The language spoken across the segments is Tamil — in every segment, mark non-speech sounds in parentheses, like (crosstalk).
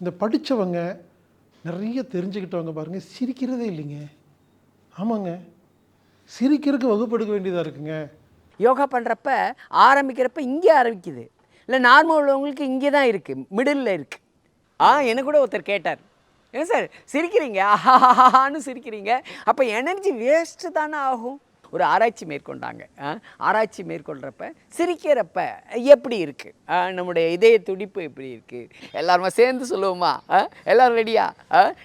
இந்த படித்தவங்க நிறைய தெரிஞ்சுக்கிட்டவங்க பாருங்கள் சிரிக்கிறதே இல்லைங்க. ஆமாங்க. சிரிக்கிறதுக்கு வகுப்பு எடுக்க வேண்டியதாக இருக்குங்க. யோகா பண்ணுறப்ப ஆரம்பிக்கிறப்ப இங்கே ஆரம்பிக்குது. இல்லை நார்மல் உள்ளவங்களுக்கு இங்கே தான் இருக்குது மிடில் இருக்குது ஆ எனக்கு கூட ஒருத்தர் கேட்டார். ஏன் சார் சிரிக்கிறீங்க? ஆஹான்னு சிரிக்கிறீங்க. அப்போ எனர்ஜி வேஸ்ட்டு தானே ஆகும்? ஒரு ஆராய்ச்சி மேற்கொண்டாங்க. ஆ, ஆராய்ச்சி மேற்கொள்கிறப்ப சிரிக்கிறப்ப எப்படி இருக்குது நம்முடைய இதய துடிப்பு எப்படி இருக்குது எல்லாருமா சேர்ந்து சொல்லுவோமா? ஆ, ரெடியா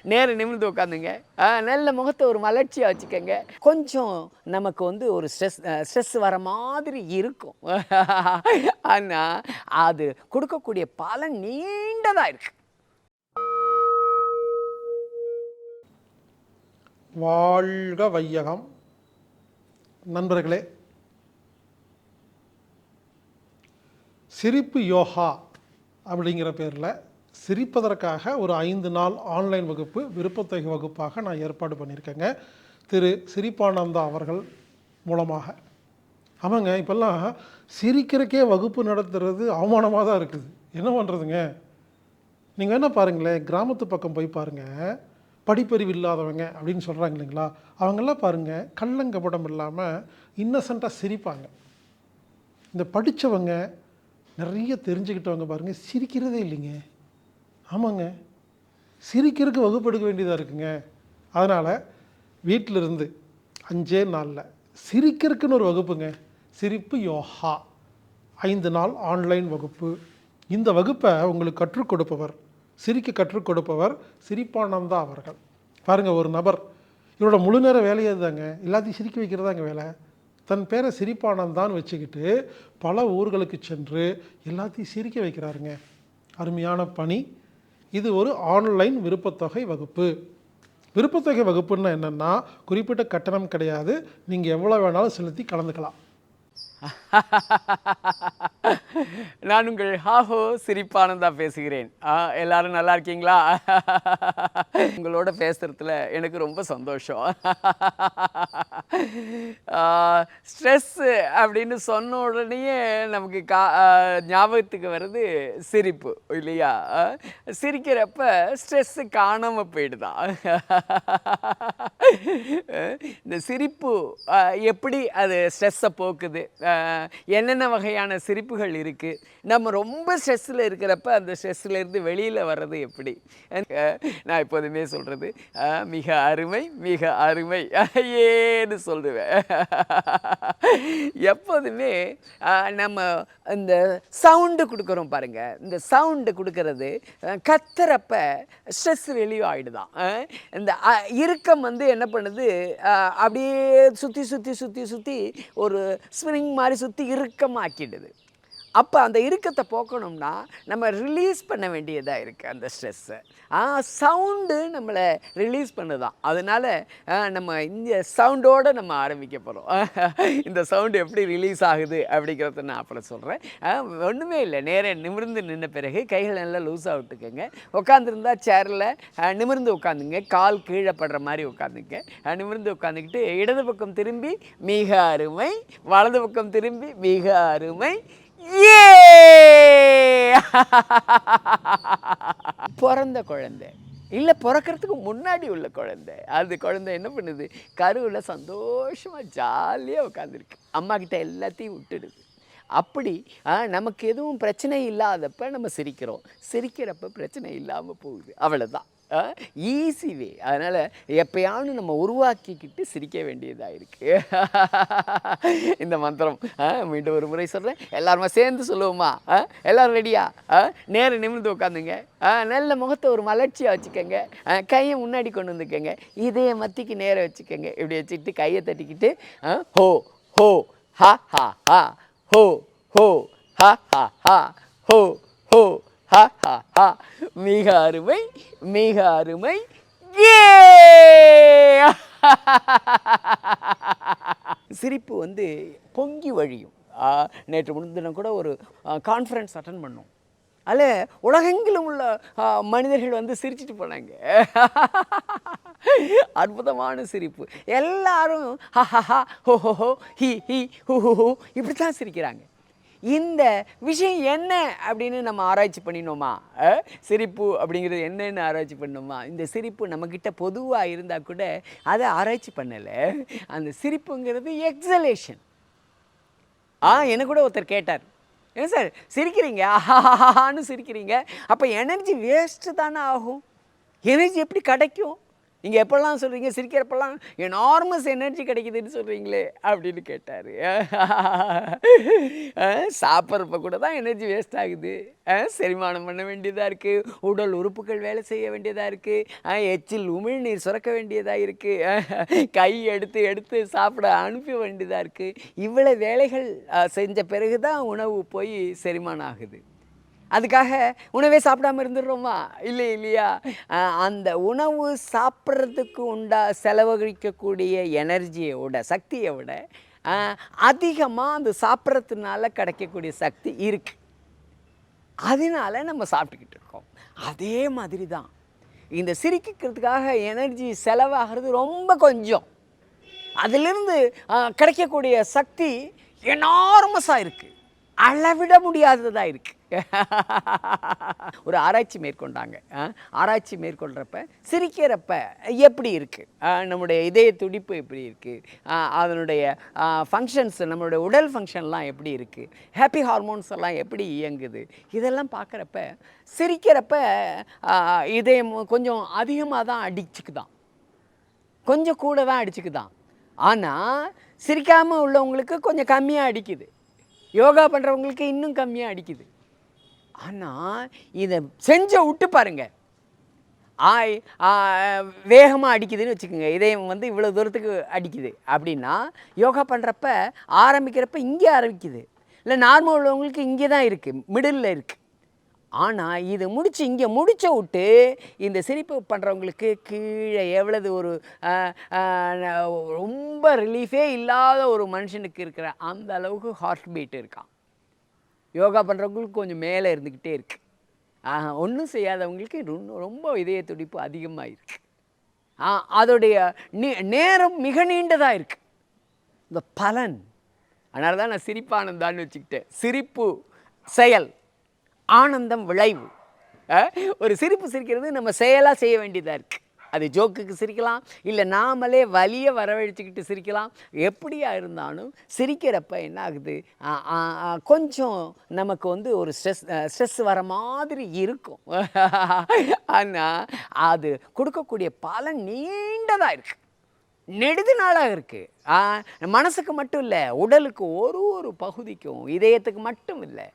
நேரம் நிமிர்ந்து உட்காந்துங்க. நல்ல முகத்தை ஒரு மலர்ச்சியாக வச்சுக்கோங்க. கொஞ்சம் நமக்கு வந்து ஒரு ஸ்ட்ரெஸ் ஸ்ட்ரெஸ் வர மாதிரி இருக்கும். (laughs) ஆனால் அது கொடுக்கக்கூடிய பலன் நீண்டதாக இருக்குது வாழ்க வையகம். நண்பர்களே சிரிப்பு யோகா அப்படிங்கிற பேரில் சிரிப்பதற்காக ஒரு ஐந்து நாள் ஆன்லைன் வகுப்பு விருப்பத்தொகை வகுப்பாக நான் ஏற்பாடு பண்ணியிருக்கேங்க. திரு. சிரிப்பானந்தா அவர்கள் மூலமாக. ஆமாங்க இப்போல்லாம் சிரிக்கிறக்கே வகுப்பு நடத்துறது அவமானமாக தான் இருக்குது. என்ன பண்ணுறதுங்க நீங்கள் என்ன பாருங்களேன் கிராமத்து பக்கம் போய் பாருங்கள் படிப்பறிவு இல்லாதவங்க அப்படின்னு சொல்கிறாங்க இல்லைங்களா? அவங்கெல்லாம் பாருங்கள் கள்ளங்கபடம் இல்லாமல் இன்னசென்ட்டாக சிரிப்பாங்க. இந்த படித்தவங்க நிறைய தெரிஞ்சுக்கிட்டவங்க பாருங்கள் சிரிக்கிறதே இல்லைங்க. ஆமாங்க. சிரிக்கிறதுக்கு வகுப்பெடுக்க வேண்டியதாக இருக்குங்க. அதனால் வீட்டில் இருந்து அஞ்சே நாளில் சிரிக்கிறதுக்குன்னு ஒரு வகுப்புங்க. சிரிப்பு யோகா. ஐந்து நாள் ஆன்லைன் வகுப்பு. இந்த வகுப்பை உங்களுக்கு கற்றுக் கொடுப்பவர் சிரிக்க கற்றுக் கொடுப்பவர் சிரிப்பானந்தா அவர்கள். பாருங்கள் ஒரு நபர் இவரோட முழு நேர வேலையே தாங்க எல்லாத்தையும் சிரிக்க வைக்கிறதாங்க வேலை. தன் பேரை சிரிப்பானந்தான்னு வச்சுக்கிட்டு பல ஊர்களுக்கு சென்று எல்லாத்தையும் சிரிக்க வைக்கிறாருங்க. அருமையான பணி. இது ஒரு ஆன்லைன் விருப்பத்தொகை வகுப்பு. விருப்பத்தொகை வகுப்புன்னா என்னென்னா குறிப்பிட்ட கட்டணம் கிடையாது. நீங்கள் எவ்வளோ வேணாலும் செலுத்தி கலந்துக்கலாம். (laughs) நான் உங்கள் ஹாஹோ சிரிப்பானந்தா பேசுகிறேன். ஆ, எல்லாரும் நல்லா இருக்கீங்களா? (laughs) உங்களோட பேசுறதுல எனக்கு ரொம்ப சந்தோஷம். (laughs) ஸ்ட்ரெஸ்ஸு அப்படின்னு சொன்ன உடனேயே நமக்கு கா ஞாபகத்துக்கு வருது சிரிப்பு இல்லையா? சிரிக்கிறப்ப ஸ்ட்ரெஸ்ஸு காணாமல் போயிடுதான். இந்த சிரிப்பு எப்படி அது ஸ்ட்ரெஸ்ஸை போக்குது? என்னென்ன வகையான சிரிப்புகள் இருக்குது நம்ம ரொம்ப ஸ்ட்ரெஸ்ஸில் இருக்கிறப்ப அந்த ஸ்ட்ரெஸ்ஸிலேருந்து வெளியில் வர்றது எப்படி? நான் எப்போதுமே சொல்கிறது மிக அருமை மிக அருமை. ஏன்னு சொல்லுவேன். எப்போதுமே நம்ம இந்த சவுண்டு கொடுக்குறோம் பாருங்க. இந்த சவுண்டு கொடுக்கறது கத்துறப்ப ஸ்ட்ரெஸ் ரிலீவ் ஆகிடுதான் இந்த இறுக்கம் வந்து என்ன பண்ணுது? அப்படியே சுற்றி சுற்றி சுற்றி சுற்றி ஒரு ஸ்ப்ரிங் மாதிரி சுற்றி இறுக்கமாக்கிடுது. அப்போ அந்த இறுக்கத்தை போக்கணும்னா நம்ம ரிலீஸ் பண்ண வேண்டியதாக இருக்குது அந்த ஸ்ட்ரெஸ்ஸை சவுண்டு நம்மளை ரிலீஸ் பண்ணுதான். அதனால் நம்ம இந்த சவுண்டோடு நம்ம ஆரம்பிக்க போகிறோம் (laughs) இந்த சவுண்டு எப்படி ரிலீஸ் ஆகுது அப்படிங்கிறத நான் அப்புறம் சொல்கிறேன் ஒன்றுமே இல்லை. நேரே நிமிர்ந்து நின்ன பிறகு கைகள் நல்லா லூஸாக விட்டுக்கோங்க. உட்காந்துருந்தா சேரில் நிமிர்ந்து உட்காந்துங்க. கால் கீழே படுற மாதிரி உட்காந்துங்க. நிமிர்ந்து உட்காந்துக்கிட்டு இடது பக்கம் திரும்பி மிக அருமை. வலது பக்கம் திரும்பி மிக அருமை. (laughs) பிறந்த குழந்தை. இல்லை பிறக்கிறதுக்கு முன்னாடி உள்ள குழந்தை. அது குழந்தை என்ன பண்ணுது? கருவில் சந்தோஷமாக ஜாலியாக உட்காந்துருக்கு அம்மா கிட்ட எல்லாத்தையும் விட்டுடுது. அப்படி நமக்கு எதுவும் பிரச்சனை இல்லாதப்ப நம்ம சிரிக்கிறோம். சிரிக்கிறப்ப பிரச்சனை இல்லாமல் போகுது. அவ்வளோதான் ஈஸி வே அதனால் எப்பயாவது நம்ம உருவாக்கிக்கிட்டு சிரிக்க வேண்டியதாக இருக்குது (laughs) இந்த மந்திரம். ஆ, மீண்டும் ஒரு முறை சொல்கிறேன் எல்லாருமா சேர்ந்து சொல்லுவோமா? ஆ, ரெடியா நேரம் நிமிர்ந்து உட்காந்துங்க. ஆ, நல்ல முகத்தை ஒரு மலர்ச்சியாக வச்சுக்கோங்க. ஆ, கையை முன்னாடி கொண்டு வந்துக்கோங்க. இதே மத்திக்கு நேரம் வச்சுக்கோங்க. இப்படி வச்சுக்கிட்டு கையை தட்டிக்கிட்டு ஆ, ஹோ ஹோ ஹா ஹா ஹா ஹோ ஹோ ஹா ஹா ஹா ஹோ ஹோ ஹா ஹா ஹா மிக அருமை மிக அருமை. ஏ! சிரிப்பு வந்து பொங்கி வழியும். ஆ, நேற்று முன்தினம் கூட ஒரு கான்ஃபரன்ஸ் அட்டன் பண்ணோம். அதில் உலகெங்கிலும் உள்ள மனிதர்கள் வந்து சிரிச்சிட்டு போனாங்க. அற்புதமான சிரிப்பு. எல்லாரும் ஹஹஹா ஹோ ஹோ. ஹோ ஹி ஹி. Who who. இப்படி தான் சிரிக்கிறாங்க. இந்த விஷயம் என்ன அப்படின்னு நம்ம ஆராய்ச்சி பண்ணினோமா? சிரிப்பு அப்படிங்கிறது என்னன்னு ஆராய்ச்சி பண்ணோமா இந்த சிரிப்பு நம்மக்கிட்ட பொதுவாக இருந்தால் கூட அதை ஆராய்ச்சி பண்ணலை. அந்த சிரிப்புங்கிறது எக்ஸலேஷன் ஆ என்ன கூட ஒருத்தர் கேட்டார். ஏன் சார் சிரிக்கிறீங்க? ஆஹான்னு சிரிக்கிறீங்க. அப்போ எனர்ஜி வேஸ்ட்டு தானே ஆகும்? எனர்ஜி எப்படி கிடைக்கும்? நீங்கள் எப்போல்லாம் சொல்கிறீங்க சிரிக்கிறப்பெல்லாம் எனார்மஸ் எனர்ஜி கிடைக்குதுன்னு சொல்கிறீங்களே அப்படின்னு கேட்டார். சாப்பிட்றப்ப கூட தான் எனர்ஜி வேஸ்ட் ஆகுது. ஆ, செரிமானம் பண்ண வேண்டியதாக இருக்குது உடல் உறுப்புகள் வேலை செய்ய வேண்டியதாக இருக்குது எச்சில் உமிழ்நீர் சுரக்க வேண்டியதாக இருக்குது கை எடுத்து எடுத்து சாப்பிட அனுப்ப வேண்டியதாக இருக்குது இவ்வளோ வேலைகள் செஞ்ச பிறகு தான் உணவு போய் செரிமானம் ஆகுது. அதுக்காக உணவே சாப்பிடாம இருந்துடுறோமா? இல்லை இல்லையா? அந்த உணவு சாப்பிட்றதுக்கு உண்டா செலவழிக்கக்கூடிய எனர்ஜியை விட சக்தியை விட அதிகமாக அந்த சாப்பிட்றதுனால கிடைக்கக்கூடிய சக்தி இருக்கு. அதனால நம்ம சாப்பிட்டுக்கிட்டு இருக்கோம். அதே மாதிரி தான். இந்த சிரிக்கிறதுக்காக எனர்ஜி செலவாகிறது ரொம்ப கொஞ்சம். அதிலிருந்து கிடைக்கக்கூடிய சக்தி எனார்மஸாக இருக்குது அளவிட முடியாததாக இருக்குது (laughs) ஒரு ஆராய்ச்சி மேற்கொண்டாங்க. ஆராய்ச்சி மேற்கொள்கிறப்ப சிரிக்கிறப்ப எப்படி இருக்குது நம்முடைய இதய துடிப்பு எப்படி இருக்குது அதனுடைய ஃபங்க்ஷன்ஸ் நம்மளுடைய உடல் ஃபங்க்ஷன்லாம் எப்படி இருக்குது ஹாப்பி ஹார்மோன்ஸ் எல்லாம் எப்படி இயங்குது? இதெல்லாம் பார்க்குறப்ப சிரிக்கிறப்ப இதயம் கொஞ்சம் அதிகமாக தான் அடிச்சுக்குதான். கொஞ்சம் கூட தான் அடிச்சுக்குதான். ஆனால் சிரிக்காமல் உள்ளவங்களுக்கு கொஞ்சம் கம்மியாக அடிக்குது. யோகா பண்ணுறவங்களுக்கு இன்னும் கம்மியாக அடிக்குது. ஆனால் இதை செஞ்ச விட்டு பாருங்க. ஆய் வேகமாக அடிக்குதுன்னு வச்சுக்கோங்க. இதயம் வந்து இவ்வளோ தூரத்துக்கு அடிக்குது. அப்படின்னா யோகா பண்ணுறப்ப ஆரம்பிக்கிறப்ப இங்கே ஆரம்பிக்குது. இல்லை நார்மல் உள்ளவங்களுக்கு இங்கே தான் இருக்குது மிடில் இருக்குது ஆனால் இதை முடித்து இங்கே முடிச்ச விட்டு இந்த சிரிப்பு பண்ணுறவங்களுக்கு கீழே எவ்வளவு ஒரு ரொம்ப ரிலீஃபே இல்லாத ஒரு மனுஷனுக்கு இருக்கிற அந்த அளவுக்கு ஹார்ட் பீட் இருக்கான். யோகா பண்ணுறவங்களுக்கு கொஞ்சம் மேலே இருந்துக்கிட்டே இருக்குது இருக்கு ஒன்றும் செய்யாதவங்களுக்கு ரொம்ப- ரொம்ப இதய துடிப்பு அதிகமாக இருக்குது ஆ, அதோடைய நே நேரம் மிக நீண்டதாக இருக்குது இந்த பலன். அதனால தான் நான் சிரிப்பானந்தான்னு வச்சுக்கிட்டேன். சிரிப்பு செயல். ஆனந்தம் விளைவு. ஒரு சிரிப்பு சிரிக்கிறது நம்ம செயலாக செய்ய வேண்டியதாக இருக்குது அது ஜோக்குக்கு சிரிக்கலாம் இல்லை நாமளே வலியை வரவழைச்சிக்கிட்டு சிரிக்கலாம். எப்படியா இருந்தாலும் சிரிக்கிறப்ப என்ன ஆகுது? கொஞ்சம் நமக்கு வந்து ஒரு ஸ்ட்ரெஸ் ஸ்ட்ரெஸ் வர மாதிரி இருக்கும். (laughs) ஆனால் அது கொடுக்கக்கூடிய பலன் நீண்டதாக இருக்குது நெடுது நாளாக இருக்குது மனசுக்கு மட்டும் இல்லை உடலுக்கு ஒரு ஒரு பகுதிக்கும் இதயத்துக்கு மட்டும் இல்லை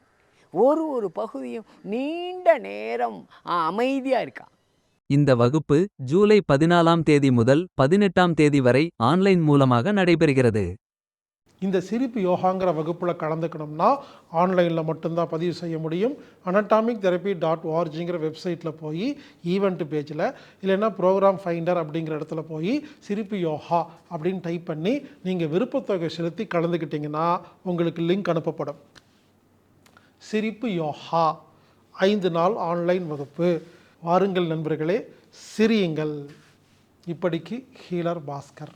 ஒரு ஒரு பகுதியும் நீண்ட நேரம் அமைதியாக இருக்கா? இந்த வகுப்பு ஜூலை பதினாலாம் தேதி முதல் பதினெட்டாம் தேதி வரை ஆன்லைன் மூலமாக நடைபெறுகிறது. இந்த சிரிப்பு யோகாங்கிற வகுப்பில் கலந்துக்கணும்னா ஆன்லைனில் மட்டும்தான் பதிவு செய்ய முடியும். anatomic therapy டாட் ஓஆர்ஜிங்கிற வெப்சைட்டில் போய் ஈவெண்ட் பேஜில் இல்லைன்னா ப்ரோக்ராம் ஃபைண்டர் அப்படிங்கிற இடத்துல போய் சிரிப்பு யோகா அப்படின்னு டைப் பண்ணி நீங்கள் விருப்பத்தொகை செலுத்தி கலந்துக்கிட்டிங்கன்னா உங்களுக்கு லிங்க் அனுப்பப்படும். சிரிப்பு யோகா. ஐந்து நாள் ஆன்லைன் வகுப்பு. வாருங்கள் நண்பர்களே சிரியுங்கள். இப்படிக்கு ஹீலர் பாஸ்கர்.